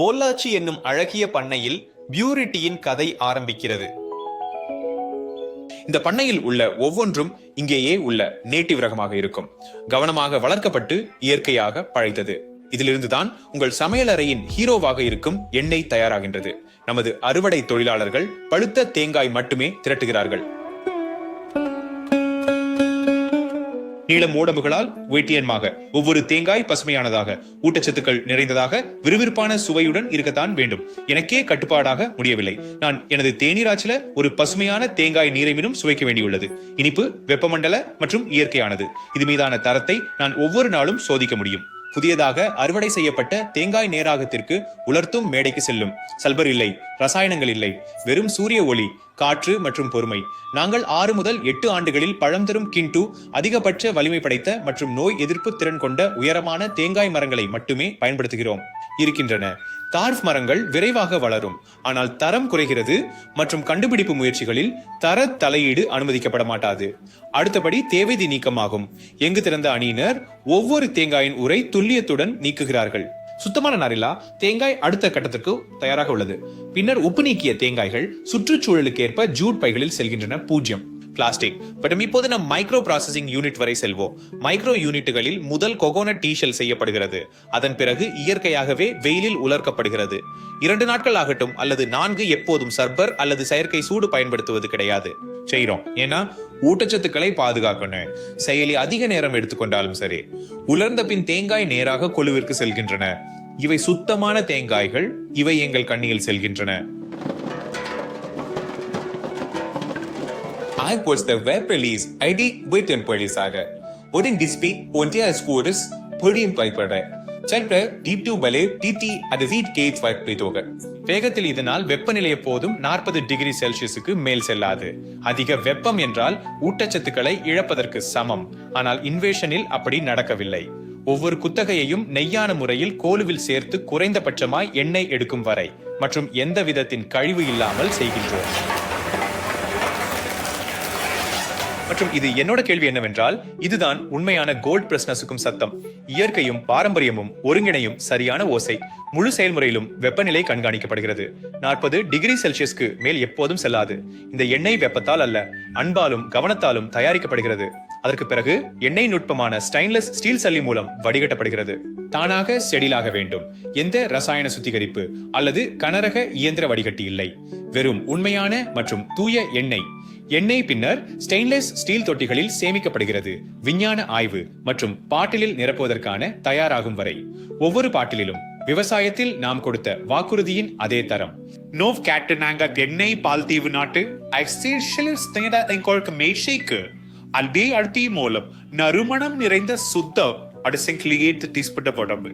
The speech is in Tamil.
போல்லாச்சி என்னும் அழகிய பண்ணையில் பியூரிட்டியின் கதை ஆரம்பிக்கிறது. இந்த பண்ணையில் உள்ள ஒவ்வொன்றும் இங்கேயே உள்ள நேட்டிவ் ரகமாக இருக்கும். கவனமாக வளர்க்கப்பட்டு இயற்கையாக பழைத்தது. இதிலிருந்துதான் உங்கள் சமையலறையின் ஹீரோவாக இருக்கும் எண்ணெய் தயாராகின்றது. நமது அறுவடை தொழிலாளர்கள் பழுத்த தேங்காய் மட்டுமே திரட்டுகிறார்கள். நீள மோடம்புகளால் ஒயிட்டியன்மாக ஒவ்வொரு தேங்காய் பசுமையானதாக. ஊட்டச்சத்துக்கள் நிறைந்ததாக விறுவிறுப்பான சுவையுடன் இருக்கத்தான் வேண்டும். எனக்கே கட்டுப்பாடாக முடியவில்லை. நான் எனது தேநீராச்சில ஒரு பசுமையான தேங்காய் நீரைமினும் சுவைக்க வேண்டியுள்ளது. இனிப்பு வெப்பமண்டல மற்றும் இயற்கையானது. இது மீதான தரத்தை நான் ஒவ்வொரு நாளும் சோதிக்க முடியும். புதியதாக அறுவடை செய்யப்பட்ட தேங்காய் நேராகத்திற்கு உலர்த்தும் மேடைக்கு செல்லும். சல்பர் இல்லை ரசாயனங்கள் இல்லை வெறும் சூரிய ஒளி காற்று மற்றும் பொறுமை. நாங்கள் ஆறு முதல் எட்டு ஆண்டுகளில் பழம் தரும் கிண்டு அதிகபட்ச வலிமை படைத்த மற்றும் நோய் எதிர்ப்பு திறன் கொண்ட உயரமான தேங்காய் மரங்களை மட்டுமே பயன்படுத்துகிறோம். இருக்கின்றன. கார்ஃப் மரங்கள் விரைவாக வளரும். ஆனால் தரம் குறைகிறது மற்றும் கண்டுபிடிப்பு முயற்சிகளில் தர தலையீடு அனுமதிக்கப்பட மாட்டாது. அடுத்தபடி தேவைதி நீக்கமாகும். எங்கு திறந்த அணியினர் ஒவ்வொரு தேங்காயின் உரை துல்லியத்துடன் நீக்குகிறார்கள். சுத்தமான நாரிலா தேங்காய் அடுத்த கட்டத்திற்கு தயாராக உள்ளது. பின்னர் உப்பு நீக்கிய தேங்காய்கள் சுற்றுச்சூழலுக்கேற்ப ஜூட் பைகளில் செல்கின்றன. பூஜ்யம். பிளாஸ்டிக். பட் இப்போது நம் மைக்ரோ ப்ராசஸிங் யூனிட் வரை செல்வோம். மைக்ரோ யூனிட்டுகளில் முதல் கொகோனட் டீஷல் செய்யப்படுகிறது. அதன் பிறகு இயற்கையாகவே வெயிலில் உலர்க்கப்படுகிறது. இரண்டு நாட்கள் ஆகட்டும் அல்லது நான்கு எப்போதும் சர்பர் அல்லது செயற்கை சூடு பயன்படுத்துவது கிடையாது. செய்கிறோம். ஏன்னா ஊட்டச்சத்துக்களை பாதுகாக்கணும். செயலி அதிக நேரம் எடுத்துக்கொண்டாலும் சரி. உலர்ந்த பின் தேங்காய் நேராக கொழுவிற்கு செல்கின்றன. இவை சுத்தமான தேங்காய்கள். இவை எங்கள் கண்ணியில் செல்கின்றன. I was the web release ID written polisaga. Wouldn't this be only as good as புரியும் பயப்பட சென்ற டீப் டூ பலே டிடி அது வீட் கேட் வைப்பித்தோக வேகத்தில் இதனால் வெப்பநிலை எப்போதும் நாற்பது டிகிரி செல்சியஸுக்கு மேல் செல்லாது. அதிக வெப்பம் என்றால் ஊட்டச்சத்துக்களை இழப்பதற்கு சமம். ஆனால் இன்வேஷனில் அப்படி நடக்கவில்லை. ஒவ்வொரு குத்தகையையும் நெய்யான முறையில் கோலுவில் சேர்த்து குறைந்தபட்சமாய் எண்ணெய் எடுக்கும் வரை. மற்றும் எந்த விதத்தின் கழிவு இல்லாமல் செய்கின்றோம். மற்றும் இது என்னோட கேள்வி என்னவென்றால் இதுதான் உண்மையான கோல்ட் பிரஸ்னஸுக்கும் சத்தம். இயற்கையும் பாரம்பரியமும் ஒருங்கிணையும் சரியான ஓசை. முழு செயல்முறையிலும் வெப்பநிலை கண்காணிக்கப்படுகிறது. நாற்பது டிகிரி செல்சியஸ்க்கு மேல் எப்போதும் செல்லாது. இந்த எண்ணெய் வெப்பத்தால் அல்ல அன்பாலும் கவனத்தாலும் தயாரிக்கப்படுகிறது. அதற்கு பிறகு எண்ணெய் நுட்பமான ஸ்டைன்லெஸ் ஸ்டீல் சல்லி மூலம் வடிகட்டப்படுகிறது. தானாக செடிலாக வேண்டும். எந்த ரசாயன சுத்திகரிப்பு அல்லது கனரக இயந்திர வடிகட்டி இல்லை. வெறும் உண்மையான மற்றும் தூய எண்ணெய். எண்ணெய் பின்னர் ஸ்டெயின்லெஸ் ஸ்டீல் தொட்டிகளில் சேமிக்கப்படுகிறது. விஞ்ஞான ஆய்வு மற்றும் பாட்டிலில் நிரப்புவதற்கான தயாராகும் வரை. ஒவ்வொரு பாட்டிலிலும் விவசாயத்தில் நாம் கொடுத்த வாக்குறுதியின் அதே தரம். நோவ் கேட்டனாங்க எண்ணெய் பால் தீவு நாட்டு எக்ஸ்டேஷனில் மேஷைக்கு அதே அழுத்தி மூலம் நறுமணம் நிறைந்த சுத்த அடிசங்கிலியேட் தீஸ்பட்ட உடம்பு